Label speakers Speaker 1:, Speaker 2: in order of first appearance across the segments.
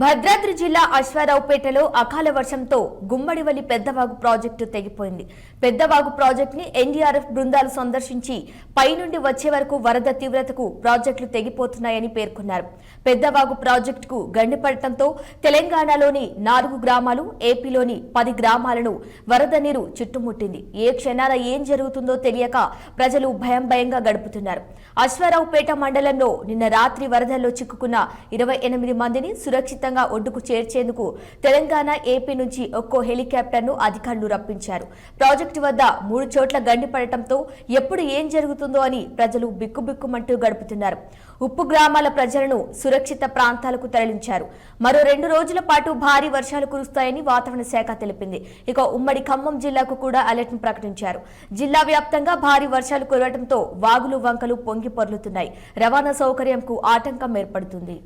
Speaker 1: భద్రాద్రి జిల్లా అశ్వారావుపేటలో అకాల వర్షంతో గుమ్మడివల్లి పెద్దవాగు ప్రాజెక్టు తెగిపోయింది. పెద్దవాగు ప్రాజెక్టుని ఎన్డీఆర్ఎఫ్ బృందాలు సందర్శించి పైనుండి వచ్చే వరకు వరద తీవ్రతకు ప్రాజెక్టులు తెగిపోతున్నాయని పేర్కొన్నారు. పెద్దవాగు ప్రాజెక్టుకు గండిపడటంతో తెలంగాణలోని నాలుగు గ్రామాలు ఏపీలోని పది గ్రామాలను వరద నీరు చుట్టుముట్టింది. ఏ క్షణాల ఏం జరుగుతుందో తెలియక ప్రజలు భయం భయంగా గడుపుతున్నారు. అశ్వారావుపేట మండలంలో నిన్న రాత్రి వరదల్లో చిక్కుకున్న ఇరవై ఎనిమిది మందిని సురక్షిత సురక్షితంగా ఒడ్డుకు చేర్చేందుకు తెలంగాణ ఏపీ నుంచి ఒక్కో హెలికాప్టర్ను అధికారులు రప్పించారు. ప్రాజెక్టు వద్ద మూడు చోట్ల గండిపడటంతో ఎప్పుడు ఏం జరుగుతుందో అని ప్రజలు బిక్కుబిక్కుమంటూ గడుపుతున్నారు. ఉప్పు గ్రామాల ప్రజలను సురక్షిత ప్రాంతాలకు తరలించారు. మరో రెండు రోజుల పాటు భారీ వర్షాలు కురుస్తాయని వాతావరణ శాఖ తెలిపింది. ఇక ఉమ్మడి ఖమ్మం జిల్లాకు కూడా అలర్ట్ ప్రకటించారు. జిల్లా వ్యాప్తంగా భారీ వర్షాలు కురవడంతో వాగులు వంకలు పొంగి పొర్లుతున్నాయి. రవాణా సౌకర్యంకు ఆటంకం ఏర్పడుతుంది.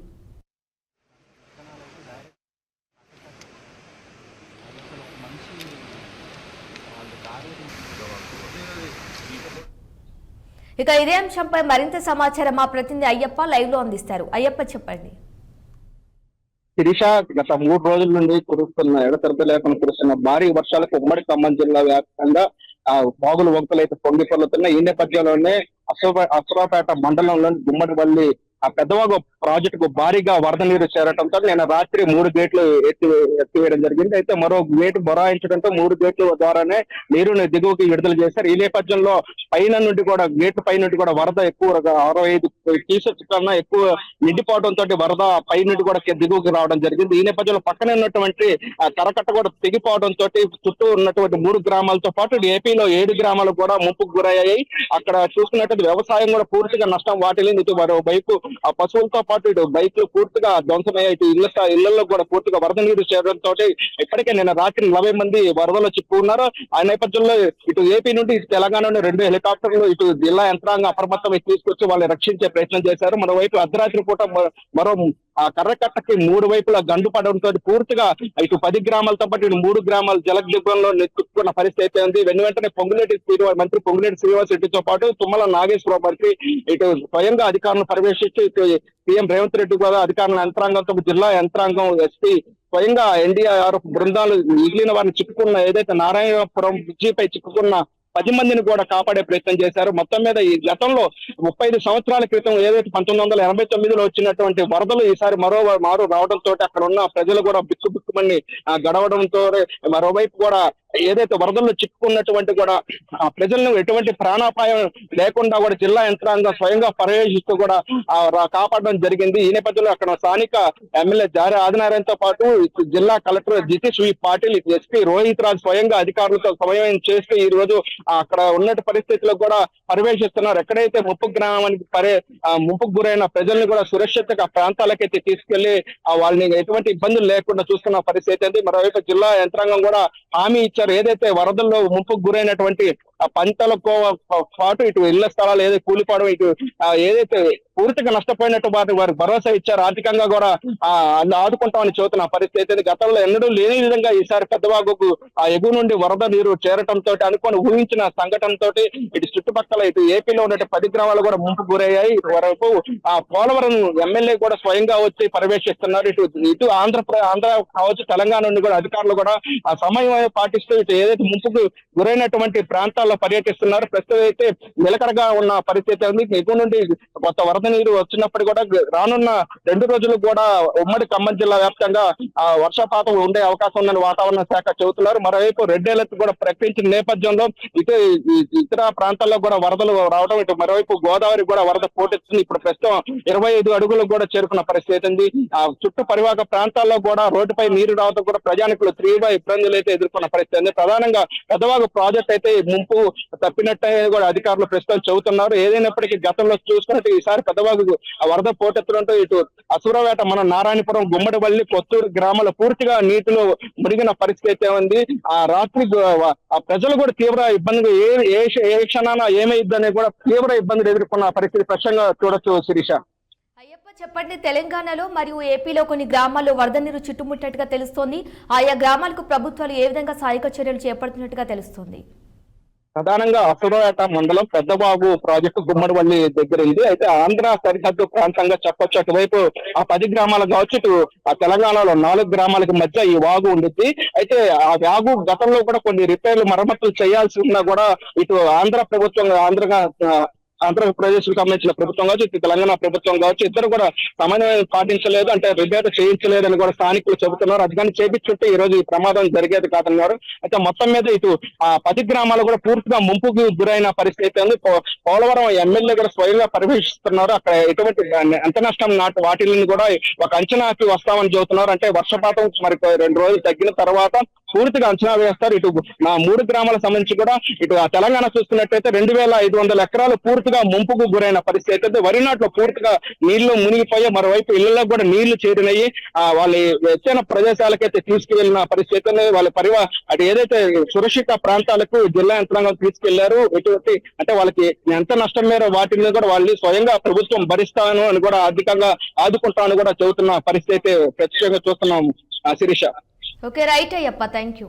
Speaker 1: ఇక ఇదే అంశంపై మరింత సమాచారం మా ప్రతినిధి అయ్యప్ప లైవ్లో అందిస్తారు. అయ్యప్ప చెప్పండి.
Speaker 2: శిరీష గత మూడు రోజుల నుండి కురుస్తున్న ఎడతెరపి లేకుండా కురుస్తున్న భారీ వర్షాలకు ఉమ్మడి ఖమ్మం జిల్లా వ్యాప్తంగా ఆ బాగులు వంకలు అయితే పొంగి ఈ నేపథ్యంలోనే అశ్వ మండలంలోని గుమ్మడివల్లి ఆ పెద్దవాగు ప్రాజెక్టుకు భారీగా వరద నీరు చేరటంతో నేను రాత్రి మూడు గేట్లు ఎత్తి ఎత్తివేయడం జరిగింది. అయితే మరో గేటు బొరాయించడంతో మూడు గేట్ల ద్వారానే నీరుని దిగువకి విడుదల చేశారు. ఈ నేపథ్యంలో పైన నుండి కూడా గేట్ పై నుండి కూడా వరద ఎక్కువ అరవై ఐదు టీషర్ట్స్ కన్నా ఎక్కువ నిండిపోవడంతో వరద పై నుండి కూడా దిగువకి రావడం జరిగింది. ఈ నేపథ్యంలో పక్కనే ఉన్నటువంటి కరకట్ట కూడా తెగిపోవడంతో తోటి చుట్టూ ఉన్నటువంటి మూడు గ్రామాలతో పాటు ఏపీలో ఏడు గ్రామాలు కూడా ముంపుకు గురయ్యాయి. అక్కడ చూసుకున్నట్టు వ్యవసాయం కూడా పూర్తిగా నష్టం వాటిల్లింది. ఇటు మరో వైపు ఆ పశువులతో పాటు ఇటు బైక్లు పూర్తిగా ధ్వంసమయ్యాయి. ఇటు ఇళ్ళ ఇళ్ళలో కూడా పూర్తిగా వరద నీరు చేరడంతో ఇప్పటికే నిన్న రాత్రి నలభై మంది వరదలో చిక్కున్నారు ఆ నేపథ్యంలో ఇటు ఏపీ నుండి ఇటు తెలంగాణ నుండి రెండు హెలికాప్టర్లు ఇటు జిల్లా యంత్రాంగం అప్రమత్తమై తీసుకొచ్చి వాళ్ళని రక్షించే ప్రయత్నం చేశారు. మరోవైపు అర్ధరాత్రి పూట మరో ఆ కర్రకట్టకి మూడు వైపులా గండు పడడంతో పూర్తిగా ఇటు పది గ్రామాలతో పాటు ఇటు మూడు గ్రామాలు జలదిగ్బంలో నెత్తుకున్న పరిస్థితి అయితే ఉంది. వెను వెంటనే పొంగులేటి శ్రీనివాస్ మంత్రి పొంగులేటి శ్రీనివాస్ రెడ్డితో పాటు తుమ్మల నాగేశ్వరరావు మంత్రి ఇటు స్వయంగా అధికారులను పర్యవేక్షించి ఇటు సీఎం రేవంత్ రెడ్డి కూడా అధికారుల యంత్రాంగంతో జిల్లా యంత్రాంగం ఎస్పీ స్వయంగా ఎన్డీఆర్ బృందాలు మిగిలిన వారిని చిక్కుకున్న ఏదైతే నారాయణపురం బ్రిడ్జిపై చిక్కుకున్న పది మందిని కూడా కాపాడే ప్రయత్నం చేశారు. మొత్తం మీద ఈ గతంలో ముప్పై ఐదు సంవత్సరాల క్రితం ఏదైతే పంతొమ్మిది వందల ఎనభై తొమ్మిదిలో వచ్చినటువంటి వరదలు ఈసారి మరో మారు రావడంతో అక్కడ ఉన్న ప్రజలు కూడా బిక్కు బిక్కుమని గడవడంతో మరోవైపు కూడా ఏదైతే వరదల్లో చిక్కుకున్నటువంటి కూడా ఆ ప్రజలను ఎటువంటి ప్రాణాపాయం లేకుండా కూడా జిల్లా యంత్రాంగం స్వయంగా పర్యవేక్షిస్తూ కూడా రా- కాపాడడం జరిగింది. ఈ నేపథ్యంలో అక్కడ స్థానిక ఎమ్మెల్యే జారీ ఆదినారాయణతో పాటు జిల్లా collector Jitesh V Patil SP Rohit Raj స్వయంగా అధికారులతో సమయం చేస్తూ ఈ రోజు అక్కడ ఉన్నటి పరిస్థితుల్లో కూడా పర్యవేక్షిస్తున్నారు. ఎక్కడైతే ముప్పు గ్రామానికి పరే ముప్పుకు గురైన ప్రజల్ని కూడా సురక్షితంగా ప్రాంతాలకైతే తీసుకెళ్ళి వాళ్ళని ఎటువంటి ఇబ్బందులు లేకుండా చూస్తున్న పరిస్థితి ఉంది మరోవైపు జిల్లా యంత్రాంగం కూడా హామీ ఇచ్చారు. ఏదైతే వరదల్లో ముంపుకు గురైనటువంటి ఆ పంటలతో పాటు ఇటు ఇళ్ళ స్థలాలు ఏదైతే కూలిపోవడం ఇటు ఏదైతే పూర్తిగా నష్టపోయినట్టు వారి వారు భరోసా ఇచ్చారు ఆర్థికంగా కూడా ఆ అన్ని ఆదుకుంటామని చెబుతున్న పరిస్థితి అయితే గతంలో ఎన్నడూ లేని విధంగా ఈసారి పెద్దవాగుకు ఆ ఎగువ నుండి వరద నీరు చేరటంతో అనుకొని ఊహించిన సంఘటనతో ఇటు చుట్టుపక్కల ఇటు ఏపీలో ఉన్న పది గ్రామాలు కూడా ముంపు గురయ్యాయి. ఇటు వరకు ఆ పోలవరం ఎమ్మెల్యే కూడా స్వయంగా వచ్చి పర్యవేక్షిస్తున్నారు. ఇటు ఇటు ఆంధ్ర ఆంధ్ర కావచ్చు తెలంగాణ నుండి కూడా అధికారులు కూడా ఆ సమయం పాటిస్తూ ఇటు ఏదైతే ముంపుకు గురైనటువంటి ప్రాంతాల్లో పర్యటిస్తున్నారు. ప్రస్తుతం అయితే నిలకడగా ఉన్న పరిస్థితి ఉంది. ఎగువ నుండి కొత్త వరద నీరు వచ్చినప్పుడు కూడా రానున్న రెండు రోజులు కూడా ఉమ్మడి ఖమ్మం జిల్లా వ్యాప్తంగా ఆ వర్షపాతం ఉండే అవకాశం ఉందని వాతావరణ శాఖ చెబుతున్నారు. మరోవైపు రెడ్ అలర్ట్ కూడా ప్రకటించిన నేపథ్యంలో ఇటు ఇతర ప్రాంతాల్లో కూడా వరదలు రావడం ఇటు మరోవైపు గోదావరి కూడా వరద పోటెత్తుంది ఇప్పుడు ప్రస్తుతం ఇరవై ఐదు అడుగులు కూడా చేరుకున్న పరిస్థితి ఉంది. ఆ చుట్టూ పరివాహక ప్రాంతాల్లో కూడా రోడ్డుపై నీరు రావడం కూడా ప్రజానికులు తీవ్ర ఇబ్బందులు అయితే ఎదుర్కొన్న పరిస్థితి ఉంది. ప్రధానంగా పెద్దవాగు ప్రాజెక్ట్ అయితే ముంపు తప్పినట్టే కూడా అధికారులు ప్రస్తుతం చెబుతున్నారు. ఏదైనప్పటికీ గతంలో చూసుకుంటే ఈసారి పెద్దవాగు వరద పోటెత్తడంతో ఇటు అసురవేట మన నారాయణపురం గుమ్మడివల్లి కొత్తూరు గ్రామాల పూర్తిగా నీటిలో మునిగిన పరిస్థితి అయితే ఉంది. ఆ రాత్రి ఆ ప్రజలు కూడా తీవ్ర ఇబ్బంది ఏ ఏ ఏ క్షణాన ఏమైందని కూడా తీవ్ర ఇబ్బందులు ఎదుర్కొన్న పరిస్థితి స్పష్టంగా చూడొచ్చు శిరీష.
Speaker 1: అయ్యప్ప చెప్పండి తెలంగాణలో మరియు ఏపీలో కొన్ని గ్రామాల్లో వరద నీరు చుట్టుముట్టినట్టుగా తెలుస్తోంది. ఆయా గ్రామాలకు ప్రభుత్వాలు ఏ విధంగా సహాయక చర్యలు చేపడుతున్నట్టుగా తెలుస్తోంది?
Speaker 2: ప్రధానంగా అసరోయాట మండలం పెద్దబాబు ప్రాజెక్టు గుమ్మడివల్లి దగ్గర ఉంది. అయితే ఆంధ్ర సరిహద్దు ప్రాంతంగా చెప్పొచ్చు. అటువైపు ఆ పది గ్రామాలు కావచ్చు ఇటు ఆ తెలంగాణలో నాలుగు గ్రామాలకు మధ్య ఈ వాగు ఉండిద్ది. అయితే ఆ వాగు గతంలో కూడా కొన్ని రిపేర్లు మరమ్మతులు చేయాల్సి ఉన్నా కూడా ఇటు ఆంధ్ర ప్రభుత్వం ఆంధ్రగా ఆంధ్రప్రదేశ్కు సంబంధించిన ప్రభుత్వం కావచ్చు తెలంగాణ ప్రభుత్వం కావచ్చు ఇద్దరు కూడా సమన్వయం పాటించలేదు అంటే రిపేర్ చేయించలేదని కూడా స్థానికులు చెబుతున్నారు. అది కానీ చేపించుంటే ఈ రోజు ఈ ప్రమాదం జరిగేది కాదన్నారు. అయితే మొత్తం మీద ఇటు ఆ పది గ్రామాలు కూడా పూర్తిగా ముంపుకు గురైన పరిస్థితి ఉంది. పోలవరం ఎమ్మెల్యే కూడా స్వయంగా పర్యవేక్షిస్తున్నారు అక్కడ ఎటువంటి ఎంత నష్టం నాటి వాటిని కూడా ఒక అంచనాకి వస్తామని చెబుతున్నారు. అంటే వర్షపాతం మరి రెండు రోజులు తగ్గిన తర్వాత పూర్తిగా అంచనా వేస్తారు. ఇటు నా మూడు గ్రామాలకు సంబంధించి కూడా ఇటు ఆ తెలంగాణ చూస్తున్నట్టయితే రెండు వేల ఐదు వందల ఎకరాలు పూర్తిగా ముంపుకు గురైన పరిస్థితి అయితే వరి నాట్లో పూర్తిగా నీళ్ళు మునిగిపోయి మరోవైపు ఇళ్ళలో కూడా నీళ్ళు చేరినాయి. ఆ వాళ్ళ వచ్చిన ప్రదేశాలకైతే తీసుకువెళ్ళిన పరిస్థితి అనేది వాళ్ళ పరివా అటు ఏదైతే సురక్షిత ప్రాంతాలకు జిల్లా యంత్రాంగం తీసుకెళ్ళారు ఎటువంటి అంటే వాళ్ళకి ఎంత నష్టం మేర వాటిని కూడా వాళ్ళు స్వయంగా ప్రభుత్వం భరిస్తాను అని కూడా ఆర్థికంగా ఆదుకుంటాను కూడా చెబుతున్న పరిస్థితి అయితే ప్రత్యేకంగా చూస్తున్నాం ఆ Sirisha.
Speaker 1: Okay right Ayyappa thank you